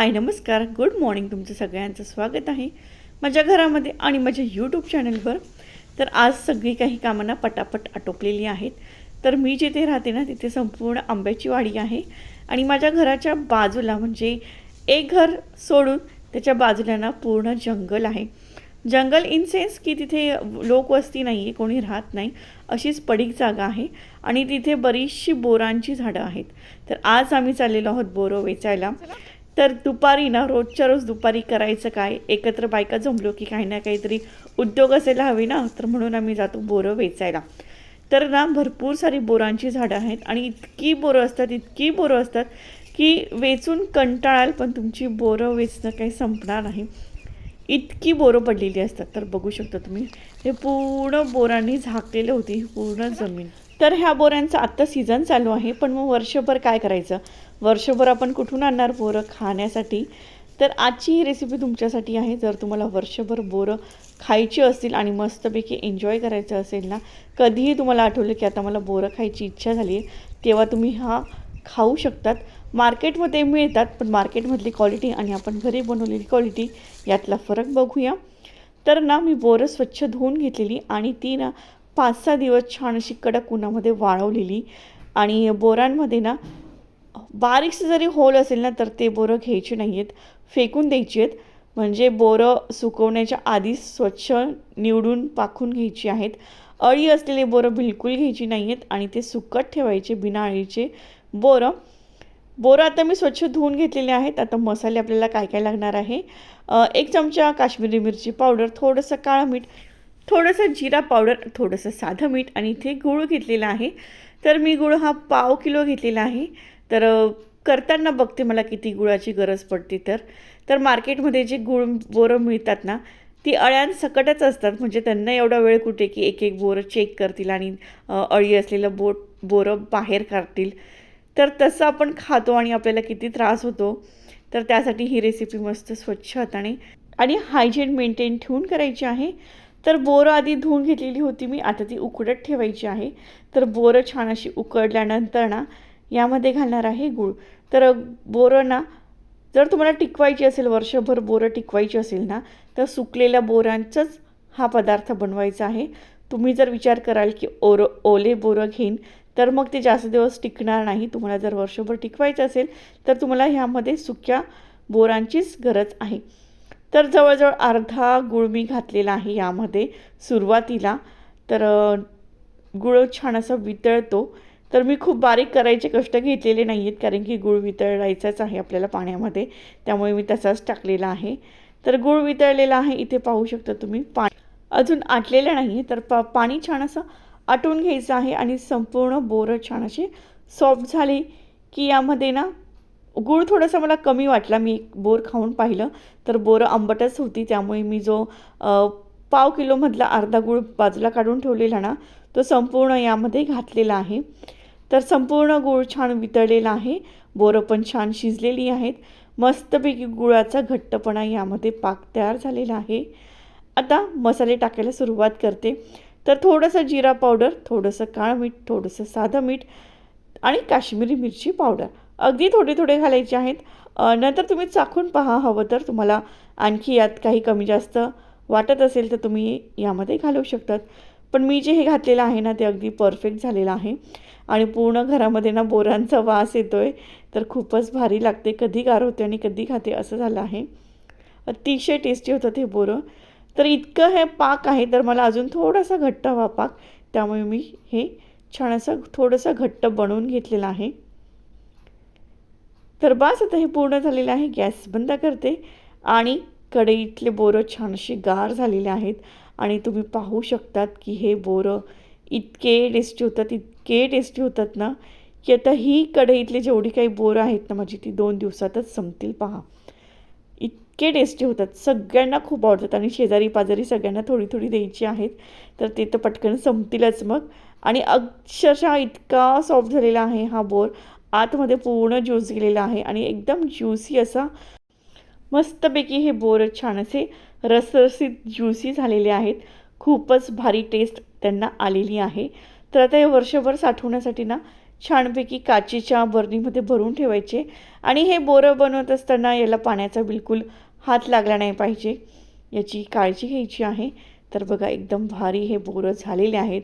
हाय नमस्कार. Good morning तुमचं सगळ्यांचं स्वागत आहे माझ्या घरामध्ये आणि माझ्या यूट्यूब चॅनलवर तर आज सगळी काही कामांना पटापट आटोपलेली आहेत. तर मी जिथे राहते ना तिथे संपूर्ण आंब्याची वाडी आहे. आणि माझ्या घराच्या बाजूला म्हणजे एक घर सोडून त्याच्या बाजूला ना पूर्ण जंगल आहे. जंगल इन सेन्स की तिथे लोकवस्ती नाही आहे कोणी राहत नाही अशीच पडीक जागा आहे. आणि तिथे बरीचशी बोरांची झाडं आहेत. तर आज आम्ही चाललेलो आहोत बोरं वेचायला. तर दुपारी ना रोजच्या रोज दुपारी करायचं काय? एकत्र बायका जमलो की काही ना काहीतरी उद्योग असायला हवे ना तर म्हणून आम्ही जातो बोरं वेचायला. तर ना भरपूर सारी बोरांची झाडं आहेत आणि इतकी बोरं असतात इतकी बोरं असतात की वेचून कंटाळाल पण तुमची बोरं वेचणं काही संपणार नाही. इतकी बोरं पडलेली असतात. तर बघू शकता तुम्ही हे पूर्ण बोरांनी झाकलेलं होती पूर्ण जमीन. तर ह्या बोऱ्यांचा आत्ता सीझन चालू आहे पण मग वर्षभर काय करायचं? वर्षभर आपण कुठून आणणार बोरं खाण्यासाठी? तर आजची ही रेसिपी तुमच्यासाठी आहे. जर तुम्हाला वर्षभर बोरं खायची असतील आणि मस्तपैकी एन्जॉय करायचं असेल ना कधीही तुम्हाला आठवलं की आता मला बोरं खायची इच्छा झाली आहे तेव्हा तुम्ही हा खाऊ शकतात. मार्केटमध्ये मिळतात पण मार्केटमधली क्वालिटी आणि आपण घरी बनवलेली क्वालिटी यातला फरक बघूया. तर ना मी बोरं स्वच्छ धुवून घेतलेली आणि ती ना पाच सहा दिवस छान अशी कडक उन्हामध्ये वाळवलेली. आणि बोरांमध्ये ना बारीकसं जरी होल असेल ना तर ते बोरं घ्यायची नाही आहेत फेकून द्यायची आहेत म्हणजे बोरं सुकवण्याच्या आधी स्वच्छ निवडून पाखून घ्यायची आहेत. अळी असलेले बोरं बिलकुल घ्यायची नाही आहेत आणि ते सुकट ठेवायचे बिना अळीचे बोरं. बोरं आता मी स्वच्छ धुवून घेतलेले आहेत. आता मसाले आपल्याला काय काय लागणार आहे? एक चमचा काश्मीरी मिरची पावडर थोडंसं काळं मीठ थोडंसं जिरा पावडर थोडंसं साधं मीठ आणि इथे गूळ घेतलेला आहे. तर मी गूळ हा पाव किलो घेतलेला आहे. तर करताना बघते मला किती गुळाची गरज पडते तर. तर मार्केटमध्ये जे गुळ बोरं मिळतात ना ती अळ्यांसकटच असतात. म्हणजे त्यांना एवढा वेळ कुठे की एक एक बोरं चेक करतील आणि अळी असलेलं बोट बोरं बाहेर काढतील. तर तसं आपण खातो आणि आपल्याला किती त्रास होतो. तर त्यासाठी ही रेसिपी मस्त स्वच्छ हाताने आणि हायजीन मेंटेन ठेवून करायची आहे. तर बोरं आधी धुवून घेतलेली होती मी आता ती उकडत ठेवायची आहे. तर बोरं छान अशी उकडल्यानंतर ना यामध्ये घालणार आहे गूळ. तर बोरं ना जर तुम्हाला टिकवायची असेल वर्षभर बोरं टिकवायची असेल ना तर सुकलेल्या बोरांचंच हा पदार्थ बनवायचा आहे. तुम्ही जर विचार कराल की ओर ओले बोरं घेईन तर मग ते जास्त दिवस टिकणार नाही. तुम्हाला जर वर्षभर टिकवायचं असेल तर तुम्हाला ह्यामध्ये सुक्या बोरांचीच गरज आहे. तर जवळजवळ अर्धा गुळ मी घातलेला आहे यामध्ये सुरुवातीला. तर गुळ छान असा वितळतो. तर मी खूप बारीक करायचे कष्ट घेतलेले नाही आहेत कारण की गुळ वितळायचाच आहे आपल्याला पाण्यामध्ये. त्यामुळे मी तसाच टाकलेला आहे. तर गुळ वितळलेला आहे इथे पाहू शकता तुम्ही. पाणी अजून आटलेलं नाही आहे तर पा पाणी छान असं आटून घ्यायचं आहे आणि संपूर्ण बोरं छान अशी सॉफ्ट झाली की यामध्ये ना गूळ थोडासा मला कमी वाटला. मी एक बोर खाऊन पाहिलं तर बोरं आंबटच होती. त्यामुळे मी जो पाव किलोमधला अर्धा गूळ बाजूला काढून ठेवलेला ना तो संपूर्ण यामध्ये घातलेला आहे. तर संपूर्ण गूळ छान वितळलेला आहे. बोरं पण छान शिजलेली आहेत. मस्तपैकी गुळाचा घट्टपणा यामध्ये पाक तयार झालेला आहे. आता मसाले टाकायला सुरुवात करते. तर थोडंसं जिरा पावडर थोडंसं काळं मीठ थोडंसं साधं मीठ आणि काश्मीरी मिरची पावडर. अगदी थोडे थोडे घालायचे आहेत. नंतर तुम्ही चाखून पहा हवं तर तुम्हाला आणखी यात काही कमी जास्त वाटत असेल तर तुम्ही यामध्ये घालू शकतात. पण मी जे हे घातलेलं आहे ना ते अगदी परफेक्ट झालेलं आहे. आणि पूर्ण घरामध्ये ना बोरांचा वास येतो आहे तर खूपच भारी लागते. कधी गार होते आणि कधी खाते असं झालं आहे. अतिशय टेस्टी होतं ते बोरं. तर इतकं हे पाक आहे तर मला अजून थोडासा घट्ट हवा पाक. त्यामुळे मी हे छान असं थोडंसं घट्ट बनवून घेतलेलं आहे. तर बस आता हे पूर्ण झालेलं आहे. गॅस बंद करते. आणि कढईतले बोरं छानशी गार झालेले आहेत. आणि तुम्ही पाहू शकतात की हे बोरं इतके टेस्टी होतात इतके टेस्टी होतात ना की आता ही कढईतले जेवढी काही बोरं आहेत ना माझी ती दोन दिवसातच संपतील पहा. इतके टेस्टी होतात सगळ्यांना खूप आवडतात आणि शेजारी पाजारी सगळ्यांना थोडी थोडी द्यायची आहेत तर ते तर पटकन संपतीलच मग. आणि अक्षरशः इतका सॉफ्ट झालेला आहे हा बोर आतमध्ये पूर्ण ज्यूस गेलेला आहे आणि एकदम ज्युसी असा मस्तपैकी हे बोर छान असे रसरसीत ज्युसी झालेले आहेत. खूपच भारी टेस्ट त्यांना आलेली आहे. तर आता हे वर्षभर साठवण्यासाठी ना छानपैकी काचेच्या बरणीमध्ये भरून ठेवायचे आणि हे बोरं बनवत असताना याला पाण्याचा बिलकुल हात लागला नाही पाहिजे. याची काळजी घ्यायची आहे. तर बघा एकदम भारी हे बोरं झालेले आहेत.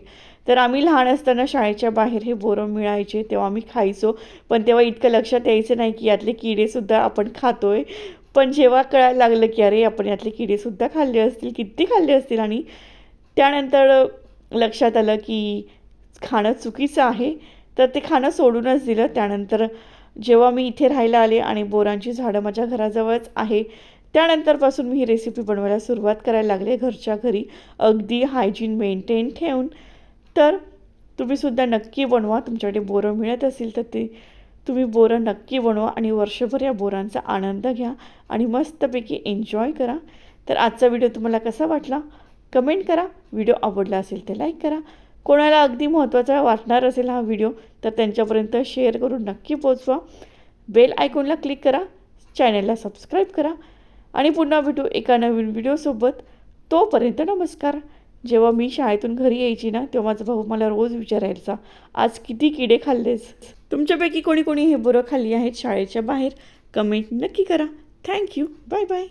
तर आम्ही लहान असताना शाळेच्या बाहेर हे बोरं मिळायचे तेव्हा आम्ही खायचो. पण तेव्हा इतकं लक्षात यायचं नाही की यातले किडेसुद्धा आपण खातोय. पण जेव्हा कळायला लागलं की अरे आपण यातले किडेसुद्धा खाल्ले असतील किती खाल्ले असतील आणि त्यानंतर लक्षात आलं की खाणं चुकीचं आहे तर ते खाणं सोडूनच दिलं. त्यानंतर जेव्हा मी इथे राहायला आले आणि बोरांची झाडं माझ्या घराजवळच आहे त्यानंतरपासून मी ही रेसिपी बनवायला सुरुवात करायला लागले घरच्या घरी. अगदी हायजीन मेंटेन ठेवून. तर तुम्हीसुद्धा नक्की बनवा. तुमच्याकडे बोरं मिळत असेल तर ते तुम्ही बोरं नक्की बनवा आणि वर्षभर या बोरांचा आनंद घ्या आणि मस्तपैकी एन्जॉय करा. तर आजचा व्हिडिओ तुम्हाला कसा वाटला? कमेंट करा. व्हिडिओ आवडला असेल तर लाईक करा. कोणाला अगदी महत्त्वाचा वाटणार असेल हा व्हिडिओ तर त्यांच्यापर्यंत शेअर करून नक्की पोचवा. बेल आयकॉनला क्लिक करा. चॅनलला सबस्क्राईब करा. आणि पुन्हा भेटू एका नवीन व्हिडिओसोबत तोपर्यंत नमस्कार. जेव्हा मी शाळेतून घरी यायची ना तेव्हा माझा भाऊ मला रोज विचारायचा आज किती किडे खाल्लेस? तुमच्यापैकी कोणी कोणी हे बोरं खाल्ली आहेत शाळेच्या बाहेर. कमेंट नक्की करा. Thank you bye bye.